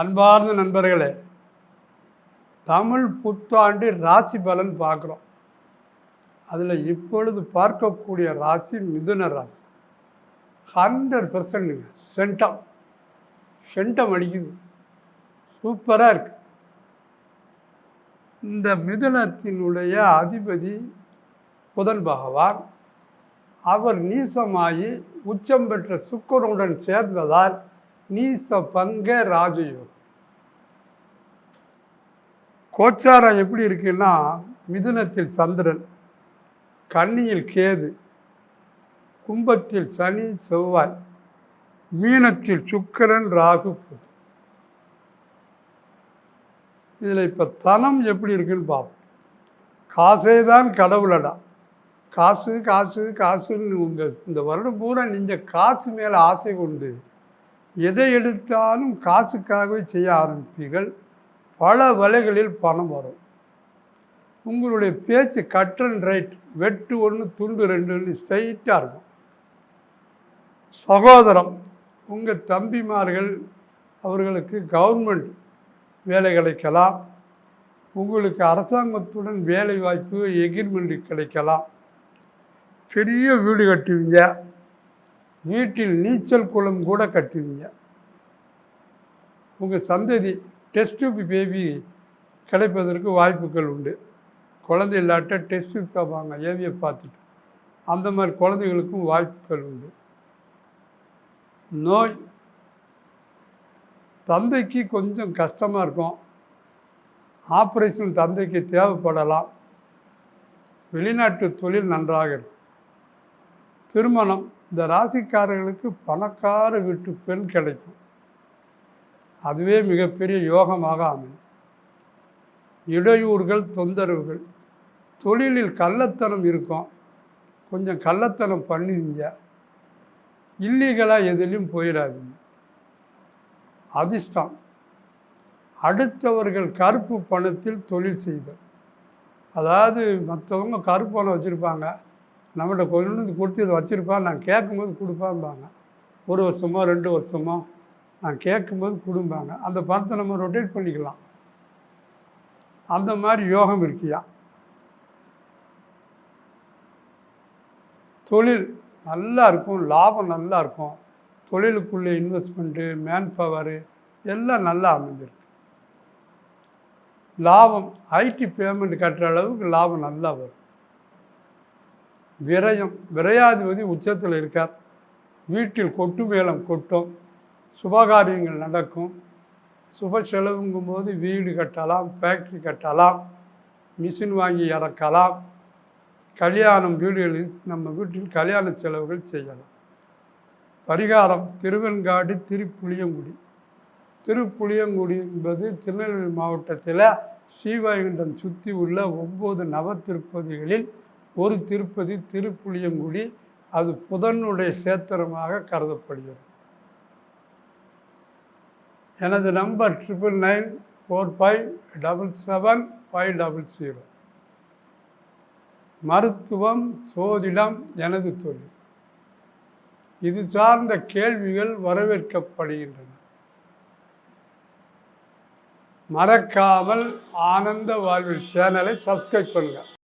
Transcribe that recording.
அன்பார்ந்த நண்பர்களே தமிழ் புத்தாண்டு ராசி பலன் பார்க்குறோம். அதில் இப்பொழுது பார்க்கக்கூடிய ராசி மிதுன ராசி. ஹண்ட்ரட் பர்சன்ட்டுங்க சென்டம் சென்டம் அடிக்குது. சூப்பராக இருக்கு. இந்த மிதுனத்தினுடைய அதிபதி புதன் பகவான். அவர் நீசமாகி உச்சம் பெற்ற சுக்கரனுடன் சேர்ந்ததால் நீச பங்க ராஜயோகம் கோச்சாரம் எப்படி இருக்குன்னா மிதுனத்தில் சந்திரன் கன்னியில் கேது கும்பத்தில் சனி செவ்வாய் மீனத்தில் சுக்கரன் ராகு இதில் இப்போ தனம் எப்படி இருக்குன்னு பார்ப்போம். காசே தான் கடவுளடா. காசு காசு காசுன்னு உங்கள் இந்த வருடம் பூரா நீங்கள் காசு மேலே ஆசை கொண்டு எதை எடுத்தாலும் காசுக்காகவே செய்ய ஆரம்பிப்பீர்கள். பல வலைகளில் பணம் வரும். உங்களுடைய பேச்சு கட் அண்ட் ரைட் வெட்டு ஒன்று துண்டு ரெண்டுன்னு ஸ்ட்ரைட்டாக இருக்கும். சகோதரம் உங்கள் தம்பிமார்கள் அவர்களுக்கு கவர்மெண்ட் வேலை கிடைக்கலாம். உங்களுக்கு அரசாங்கத்துடன் வேலை வாய்ப்பு எகிர்மெண்ட் கிடைக்கலாம். பெரிய வீடு கட்டுவீங்க. வீட்டில் நீச்சல் குளம் கூட கட்டுவீங்க உங்கள் சந்ததி டெஸ்ட் பேபி கிடைப்பதற்கு வாய்ப்புகள் உண்டு. குழந்தை இல்லாட்ட டெஸ்ட் பார்ப்பாங்க ஏவியை பார்த்துட்டு. அந்த மாதிரி குழந்தைகளுக்கும் வாய்ப்புகள் உண்டு. நோய் தந்தைக்கு கொஞ்சம் கஷ்டமாக இருக்கும். ஆப்ரேஷன் தந்தைக்கு தேவைப்படலாம். வெளிநாட்டு தொழில் நன்றாக இருக்கும். திருமணம் இந்த ராசிக்காரர்களுக்கு பணக்கார வீட்டு பெண் கிடைக்கும். அதுவே மிகப்பெரிய யோகமாக அமையும். இடையூறுகள் தொந்தரவுகள். தொழிலில் கள்ளத்தனம் இருக்கும். கொஞ்சம் கள்ளத்தனம் பண்ணுவீங்க இல்லீகலாக எதிலையும் போயிடாதீங்க. அதிர்ஷ்டம். அடுத்தவர்கள் கருப்பு பணத்தில் தொழில் செய்தல். அதாவது மற்றவங்க கருப்பு பணம் வச்சுருப்பாங்க. நம்மகிட்ட கொண்டு கொடுத்து இதை வச்சுருப்பா நான் கேட்கும்போது கொடுப்பாம்பாங்க. ஒரு வருஷமோ ரெண்டு வருஷமோ நான் கேட்கும்போது கொடும்பாங்க. அந்த பணத்தை நம்ம ரொட்டேட் பண்ணிக்கலாம். அந்த மாதிரி யோகம் இருக்கியா? தொழில் நல்லா இருக்கும் லாபம் நல்லா இருக்கும். தொழிலுக்குள்ளே இன்வெஸ்ட்மெண்ட்டு மேன் பவரு எல்லாம் நல்லா அமைஞ்சிருக்கு. லாபம் ஐடி பேமெண்ட் கட்டுற அளவுக்கு லாபம் நல்லா வரும். விரயம் விரையாதிபதி உச்சத்தில் இருக்கார். வீட்டில் கொட்டு மேளம் கொட்டும் சுபகாரியங்கள் நடக்கும். சுப செலவுங்கும் போது வீடு கட்டலாம் ஃபேக்ட்ரி கட்டலாம் மிஷின் வாங்கி இறக்கலாம். கல்யாணம் வீடுகளில் நம்ம வீட்டில் கல்யாண செலவுகள் செய்யலாம். பரிகாரம் திருவெண்காடு திருப்புளியங்குடி. திருப்புளியங்குடி என்பது திருநெல்வேலி மாவட்டத்தில் ஸ்ரீவைகுண்டம் சுற்றி உள்ள ஒம்பது நவ திருப்பதிகளில் ஒரு திருப்பதி திருப்புளியங்குடி அது புதனுடைய சேத்திரமாக கருதப்படுகிறது. எனது number triple nine four five double seven five double zero மருத்துவம் சோதிடம் எனது தொழில். இது சார்ந்த கேள்விகள் வரவேற்கப்படுகின்றன. மறக்காமல் ஆனந்த வாழ்வில் சேனலை சப்ஸ்கிரைப் பண்ணுங்கள்